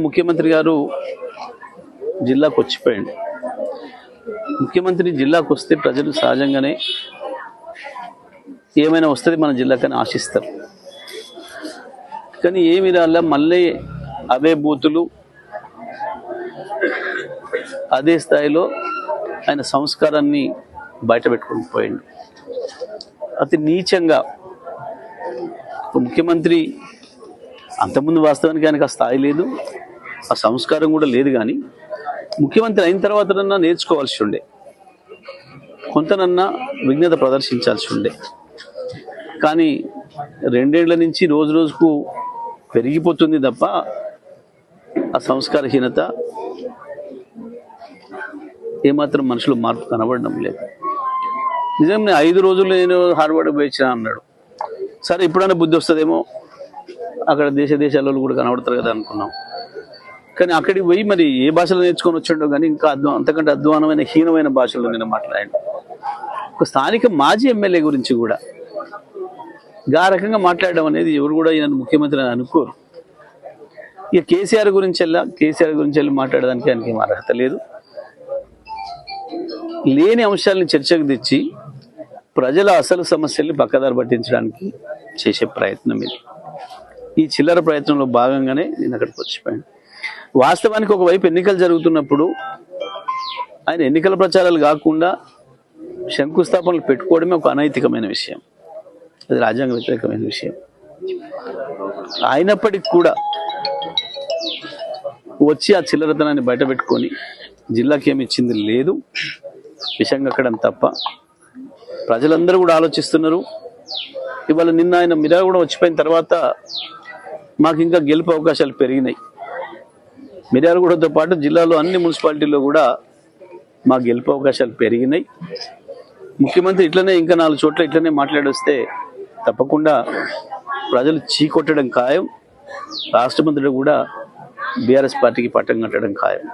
ముఖ్యమంత్రి గారు జిల్లాకు వచ్చిపోయింది ముఖ్యమంత్రి జిల్లాకు వస్తే ప్రజలు సహజంగానే ఏమైనా వస్తుంది మన జిల్లాకని ఆశిస్తారు. కానీ ఏమి రాలా మళ్ళీ అవే బూతులు అదే స్థాయిలో ఆయన సంస్కారాన్ని బయట పెట్టుకుని పోయిండు. అతి నీచంగా ముఖ్యమంత్రి అంతకుముందు వాస్తవానికి ఆయనకు ఆ స్థాయి లేదు ఆ సంస్కారం కూడా లేదు కానీ ముఖ్యమంత్రి అయిన తర్వాతనన్నా నేర్చుకోవాల్సి ఉండే. కొంతనన్నా విఘ్నత ప్రదర్శించాల్సి ఉండే. కానీ రెండేళ్ళ నుంచి రోజు రోజుకు పెరిగిపోతుంది తప్ప ఆ సంస్కారహీనత ఏమాత్రం మనుషులు మార్పు కనబడడం లేదు. నిజంగా ఐదు రోజులు నేను హార్వర్డ్ పోయించిన అన్నాడు. సరే ఇప్పుడైనా బుద్ధి వస్తుందేమో? అక్కడ దేశ దేశాలలో కూడా కనబడతారు కదా అనుకున్నాం. కానీ అక్కడికి పోయి మరి ఏ భాషలో నేర్చుకొని వచ్చాడో కానీ ఇంకా అద్వా అంతకంటే అధ్వానమైన హీనమైన భాషలో నేను మాట్లాడాను. ఒక స్థానిక మాజీ ఎమ్మెల్యే గురించి కూడా. ఆ రకంగా మాట్లాడడం అనేది ఎవరు కూడా ఈయన ముఖ్యమంత్రి అని అనుకోరు. ఇక కేసీఆర్ గురించి వెళ్ళా కేసీఆర్ గురించి వెళ్ళి మాట్లాడడానికి ఆయనకి ఏం అర్హత లేదు. లేని అంశాలను చర్చకు తెచ్చి ప్రజల అసలు సమస్యల్ని పక్కదారి పట్టించడానికి చేసే ప్రయత్నం ఇది. ఈ చిల్లర ప్రయత్నంలో భాగంగానే నేను అక్కడికి వచ్చిపోయాను. వాస్తవానికి ఒకవైపు ఎన్నికలు జరుగుతున్నప్పుడు ఆయన ఎన్నికల ప్రచారాలు కాకుండా శంకుస్థాపనలు పెట్టుకోవడమే ఒక అనైతికమైన విషయం. అది రాజ్యాంగ వ్యతిరేకమైన విషయం. అయినప్పటికీ కూడా వచ్చి ఆ చిల్లరతనాన్ని బయట పెట్టుకొని జిల్లాకి ఏమి ఇచ్చింది లేదు. విషయం కక్కడం తప్ప ప్రజలందరూ కూడా ఆలోచిస్తున్నారు. ఇవాళ నిన్న ఆయన మిరా కూడా వచ్చిపోయిన తర్వాత మాకు ఇంకా గెలుపు అవకాశాలు పెరిగినాయి. మిర్యాలగూడతో పాటు జిల్లాలో అన్ని మున్సిపాలిటీల్లో కూడా మా గెలుపు అవకాశాలు పెరిగినాయి. ముఖ్యమంత్రి ఇట్లనే ఇంకా నాలుగు చోట్ల ఇట్లనే మాట్లాడొస్తే తప్పకుండా ప్రజలు చీకొట్టడం ఖాయం. రాష్ట్ర మంత్రులు కూడా బీఆర్ఎస్ పార్టీకి పట్టం కట్టడం ఖాయం.